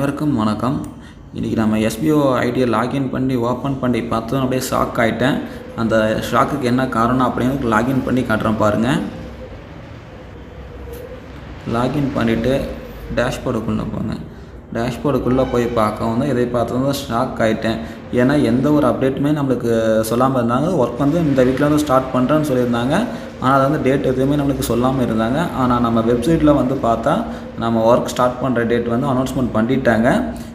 அனைவருக்கும் வணக்கம். இன்றைக்கி நம்ம எஸ்பிஓ ஐடியை லாகின் பண்ணி ஓப்பன் பண்ணி பார்த்ததும் அப்படியே ஷாக் ஆகிட்டேன் அந்த ஷாக்குக்கு என்ன காரணம் அப்படின்னு லாகின் பண்ணி காட்டுறேன் பாருங்கள் லாகின் பண்ணிவிட்டு டேஷ்போர்டுக்குள்ளே போங்க. டேஷ்போர்டுக்குள்ளே போய் பார்க்க வந்து இதை பார்த்ததும் ஷாக் ஆகிட்டேன் ஏன்னா எந்த ஒரு அப்டேட்டுமே நம்மளுக்கு சொல்லாமல் இருந்தாங்க. ஒர்க் வந்து இந்த வீக்கில் வந்து ஸ்டார்ட் பண்ணுறேன்னு சொல்லியிருந்தாங்க. ஆனால் அது வந்து டேட் எதுவுமே நம்மளுக்கு சொல்லாமல் இருந்தாங்க. ஆனால் நம்ம வெப்சைட்டில் வந்து பார்த்தா நம்ம ஒர்க் ஸ்டார்ட் பண்ணுற டேட் வந்து அனௌன்ஸ்மெண்ட் பண்ணிட்டாங்க.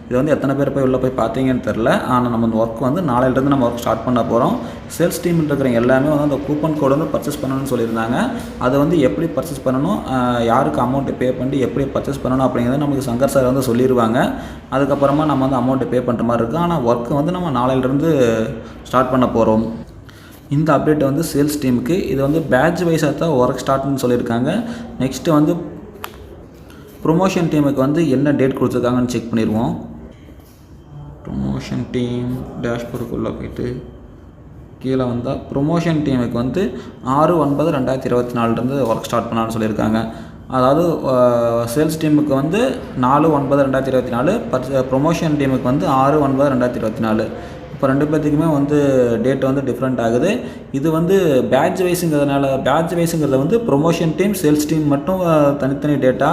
இது வந்து எத்தனை பேர் போய் உள்ளே போய் பார்த்தீங்கன்னு தெரில ஆனால் நம்ம இந்த ஒர்க் வந்து நாளையிலேருந்து நம்ம ஒர்க் ஸ்டார்ட் பண்ண போகிறோம் சேல்ஸ் டீம் இருக்கிற எல்லாமே வந்து அந்த கூப்பன் கோடு வந்து பர்ச்சேஸ் பண்ணணும்னு சொல்லியிருந்தாங்க. அதை வந்து எப்படி பர்ச்சேஸ் பண்ணணும்? யாருக்கு அமௌண்ட்டு பே பண்ணி எப்படி பர்ச்சேஸ் பண்ணணும் அப்படிங்கிறத நமக்கு சங்கர் சார் வந்து சொல்லிடுவாங்க அதுக்கப்புறமா நம்ம வந்து அமௌண்ட்டு பே பண்ணுற மாதிரி இருக்கும். ஆனால் ஒர்க்கு வந்து நம்ம நாளையிலேருந்து ஸ்டார்ட் பண்ண போகிறோம் இந்த அப்டேட் வந்து சேல்ஸ் டீமுக்கு இது வந்து பேட்ச் வைஸாக தான் ஒர்க் ஸ்டார்ட்னு சொல்லியிருக்காங்க. நெக்ஸ்ட்டு வந்து ப்ரொமோஷன் டீமுக்கு வந்து என்ன டேட் கொடுத்துருக்காங்கன்னு செக் பண்ணிடுவோம் ப்ரொமோஷன் டீம் டேஷ்போர்டுக்குள்ளே போயிட்டு கீழே வந்தால் ப்ரொமோஷன் டீமுக்கு வந்து ஆறு ஒன்பது ரெண்டாயிரத்தி இருபத்தி நாலுலேருந்து ஒர்க் ஸ்டார்ட் பண்ணலான்னு சொல்லியிருக்காங்க. அதாவது சேல்ஸ் டீமுக்கு வந்து நாலு ஒன்பது ரெண்டாயிரத்தி இருபத்தி நாலு பர்ச் ப்ரொமோஷன் டீமுக்கு வந்து ஆறு ஒன்பது ரெண்டாயிரத்தி இருபத்தி நாலு. இப்போ ரெண்டு பேர்த்துக்குமே வந்து டேட் வந்து டிஃப்ரெண்ட் ஆகுது. இது வந்து பேட்ச் வைஸுங்கிறதுனால பேட்ச் வைஸுங்கிறத வந்து ப்ரொமோஷன் டீம் சேல்ஸ் டீம் மட்டும் தனித்தனி டேட்டா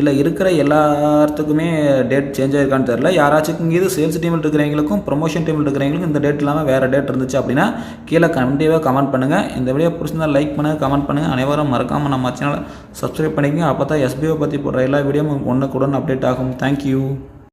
இல்லை இருக்கிற எல்லாத்துக்குமே டேட் சேஞ்ச் ஆயிருக்கான்னு தெரில யாராச்சும் இது சேல்ஸ் டீமில் இருக்கிறவங்களுக்கும் ப்ரொமோஷன் டீமில் இருக்கிறவங்களுக்கும் இந்த டேட் இல்லாமல் வேறு டேட் இருந்துச்சு அப்படின்னா கீழே கண்டிப்பாக கமெண்ட் பண்ணுங்கள் இந்த வீடியோ பிடிச்சிருந்தா லைக் பண்ணுங்கள் கமெண்ட் பண்ணுங்கள் அனைவரும் மறக்காமல் நம்ம சேனலை சப்ஸ்கிரைப் பண்ணிக்கங்க. அப்போ தான் எஸ்பிஓ பற்றி போடுற எல்லா வீடியோவும் ஒன்று கூட அப்டேட் ஆகும் தேங்க்யூ